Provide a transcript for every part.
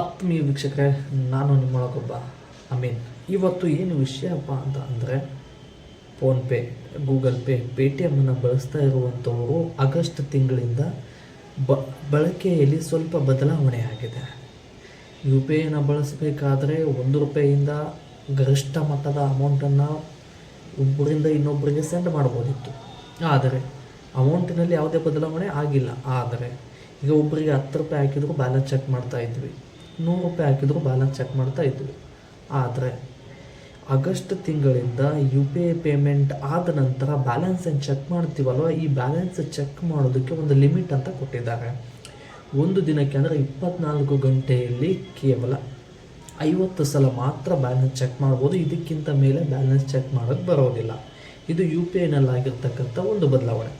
ಆತ್ಮೀಯ ವೀಕ್ಷಕರೇ, ನಾನು ನಿಮ್ಮೊಳಗೊಬ್ಬ ಮೀನ್ ಇವತ್ತು ಏನು ವಿಷಯಪ್ಪ ಅಂತ ಅಂದರೆ ಫೋನ್ಪೇ ಗೂಗಲ್ ಪೇ ಪೇ ಟಿ ಎಮ್ಮನ್ನು ಬಳಸ್ತಾ ಇರುವಂಥವರು ಆಗಸ್ಟ್ ತಿಂಗಳಿಂದ ಬ, ಬಳಕೆಯಲ್ಲಿ ಸ್ವಲ್ಪ ಬದಲಾವಣೆ ಆಗಿದೆ. ಯು ಪಿ ಐನ ಬಳಸಬೇಕಾದ್ರೆ ಒಂದು ರೂಪಾಯಿಯಿಂದ ಗರಿಷ್ಠ ಮಟ್ಟದ ಅಮೌಂಟನ್ನು ಒಬ್ಬರಿಂದ ಇನ್ನೊಬ್ಬರಿಗೆ ಸೆಂಡ್ ಮಾಡ್ಬೋದಿತ್ತು ಆದರೆ ಅಮೌಂಟಿನಲ್ಲಿ ಯಾವುದೇ ಬದಲಾವಣೆ ಆಗಿಲ್ಲ. ಆದರೆ, ಈಗ ಒಬ್ಬರಿಗೆ ಹತ್ತು ರೂಪಾಯಿ ಹಾಕಿದ್ರು ಬ್ಯಾಲೆನ್ಸ್ ಚೆಕ್ ಮಾಡ್ತಾ ಇದ್ವಿ. ನೂರು ರೂಪಾಯಿ ಹಾಕಿದ್ರು ಬ್ಯಾಲೆನ್ಸ್ ಚೆಕ್ ಮಾಡ್ತಾ ಇದ್ವಿ. ಆದರೆ ಆಗಸ್ಟ್ ತಿಂಗಳಿಂದ ಯು ಪಿ ಐ ಪೇಮೆಂಟ್ ಆದ ನಂತರ ಬ್ಯಾಲೆನ್ಸ್ ಏನು ಚೆಕ್ ಮಾಡ್ತೀವಲ್ವ? ಈ ಬ್ಯಾಲೆನ್ಸ್ ಚೆಕ್ ಮಾಡೋದಕ್ಕೆ ಒಂದು ಲಿಮಿಟ್ ಅಂತ ಕೊಟ್ಟಿದ್ದಾರೆ. ಒಂದು ದಿನಕ್ಕೆ ಅಂದರೆ ಇಪ್ಪತ್ನಾಲ್ಕು ಗಂಟೆಯಲ್ಲಿ ಕೇವಲ ಐವತ್ತು ಸಲ ಮಾತ್ರ ಬ್ಯಾಲೆನ್ಸ್ ಚೆಕ್ ಮಾಡ್ಬೋದು. ಇದಕ್ಕಿಂತ ಮೇಲೆ ಬ್ಯಾಲೆನ್ಸ್ ಚೆಕ್ ಮಾಡೋಕ್ಕೆ ಬರೋದಿಲ್ಲ. ಇದು ಯು ಪಿ ಐನಲ್ಲಾಗಿರ್ತಕ್ಕಂಥ ಒಂದು ಬದಲಾವಣೆ.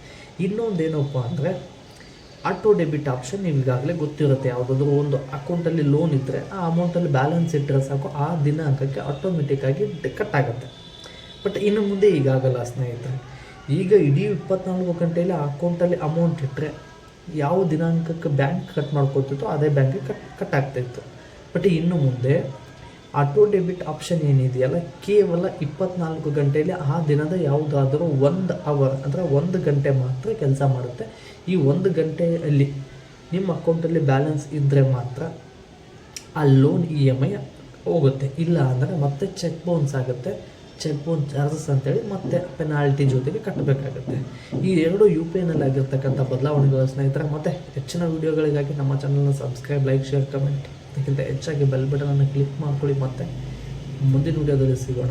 ಇನ್ನೊಂದೇನಪ್ಪ ಅಂದರೆ ಆಟೋ ಡೆಬಿಟ್ ಆಪ್ಷನ್ ನಿಮಗಾಗಲೇ ಗೊತ್ತಿರುತ್ತೆ. ಯಾವುದಾದ್ರೂ ಒಂದು ಅಕೌಂಟಲ್ಲಿ ಲೋನ್ ಇದ್ದರೆ ಆ ಅಮೌಂಟಲ್ಲಿ ಬ್ಯಾಲೆನ್ಸ್ ಇಟ್ಟರೆ ಸಾಕು. ಆ ದಿನಾಂಕಕ್ಕೆ ಆಟೋಮೆಟಿಕ್ಕಾಗಿ ಕಟ್ ಆಗುತ್ತೆ. ಬಟ್ ಇನ್ನು ಮುಂದೆ ಈಗಾಗಲ್ಲ ಸ್ನೇಹಿತರೆ. ಈಗ ಇಡೀ ಇಪ್ಪತ್ನಾಲ್ಕು ಗಂಟೆಯಲ್ಲಿ ಅಕೌಂಟಲ್ಲಿ ಅಮೌಂಟ್ ಇಟ್ಟರೆ ಯಾವ ದಿನಾಂಕಕ್ಕೆ ಬ್ಯಾಂಕ್ ಕಟ್ ಮಾಡ್ಕೊತಿತ್ತೋ ಅದೇ ಬ್ಯಾಂಕಿಗೆ ಕಟ್ ಕಟ್ ಆಗ್ತಾಯಿತ್ತು ಬಟ್ ಇನ್ನು ಮುಂದೆ ಆಟೋ ಡೆಬಿಟ್ ಆಪ್ಷನ್ ಏನಿದೆಯಲ್ಲ, ಕೇವಲ ಇಪ್ಪತ್ನಾಲ್ಕು ಗಂಟೆಯಲ್ಲಿ ಆ ದಿನದ ಯಾವುದಾದರೂ ಒಂದು ಅವರ್ ಅಂದರೆ ಒಂದು ಗಂಟೆ ಮಾತ್ರ ಕೆಲಸ ಮಾಡುತ್ತೆ. ಈ ಒಂದು ಗಂಟೆಯಲ್ಲಿ ನಿಮ್ಮ ಅಕೌಂಟಲ್ಲಿ ಬ್ಯಾಲೆನ್ಸ್ ಇದ್ದರೆ ಮಾತ್ರ ಆ ಲೋನ್ ಇ ಎಂ ಐ ಹೋಗುತ್ತೆ. ಇಲ್ಲ ಅಂದರೆ ಮತ್ತೆ ಚೆಕ್ ಬೌನ್ಸ್ ಆಗುತ್ತೆ. ಚೆಕ್ ಬೌನ್ಸ್ ಚಾರ್ಜಸ್ ಅಂತೇಳಿ ಮತ್ತೆ ಪೆನಾಲ್ಟಿ ಜೊತೆಗೆ ಕಟ್ಟಬೇಕಾಗುತ್ತೆ. ಈ ಎರಡು ಯು ಪಿ ಐನಲ್ಲಿ ಆಗಿರ್ತಕ್ಕಂಥ ಬದಲಾವಣೆಗಳ ಸ್ನೇಹಿತರೆ, ಮತ್ತೆ ಹೆಚ್ಚಿನ ವೀಡಿಯೋಗಳಿಗಾಗಿ ನಮ್ಮ ಚಾನಲ್ನ ಸಬ್ಸ್ಕ್ರೈಬ್ ಲೈಕ್ ಶೇರ್ ಕಮೆಂಟ್ ಅದಕ್ಕಿಂತ ಹೆಚ್ಚಾಗಿ ಬೆಲ್ ಬಟನನ್ನು ಕ್ಲಿಕ್ ಮಾಡ್ಕೊಳ್ಳಿ ಮತ್ತೆ ಮುಂದಿನ ವಿಡಿಯೋದಲ್ಲಿ ಸಿಗೋಣ.